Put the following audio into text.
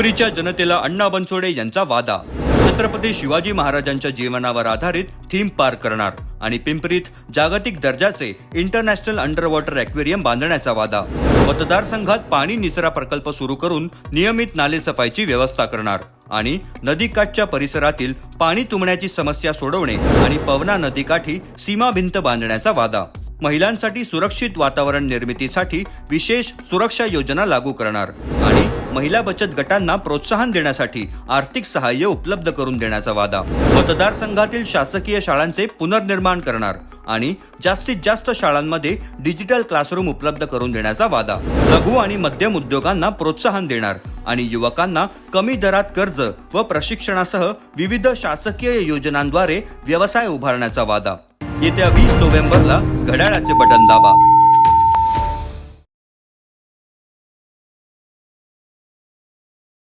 पिंपरीच्या जनतेला अण्णा बनसोडे यांचा वादा. छत्रपती शिवाजी महाराजांच्या जीवनावर आधारित थीम पार्क करणार आणि पिंपरीत जागतिक दर्जाचे इंटरनॅशनल अंडर वॉटर ॲक्वेरियम बांधण्याचा वादा. मतदारसंघात पाणी निचरा प्रकल्प सुरू करून नियमित नालेसफाईची व्यवस्था करणार आणि नदीकाठच्या परिसरातील पाणी तुंबण्याची समस्या सोडवणे आणि पवना नदीकाठी सीमा भिंत बांधण्याचा वादा. महिलांसाठी सुरक्षित वातावरण निर्मितीसाठी विशेष सुरक्षा योजना लागू करणार आणि महिला बचत गटांना प्रोत्साहन देण्यासाठी आर्थिक सहाय्य उपलब्ध करून देण्याचा वादा. मतदारसंघातील शासकीय शाळांचे पुनर्निर्माण करणार आणि जास्तीत जास्त शाळांमध्ये डिजिटल क्लासरूम उपलब्ध करून देण्याचा वादा. लघु आणि मध्यम उद्योगांना प्रोत्साहन देणार आणि युवकांना कमी दरात कर्ज व प्रशिक्षणासह विविध शासकीय योजनांद्वारे व्यवसाय उभारण्याचा वादा. येत्या वीस नोव्हेंबरला घड्याळाचे बटन दाबा.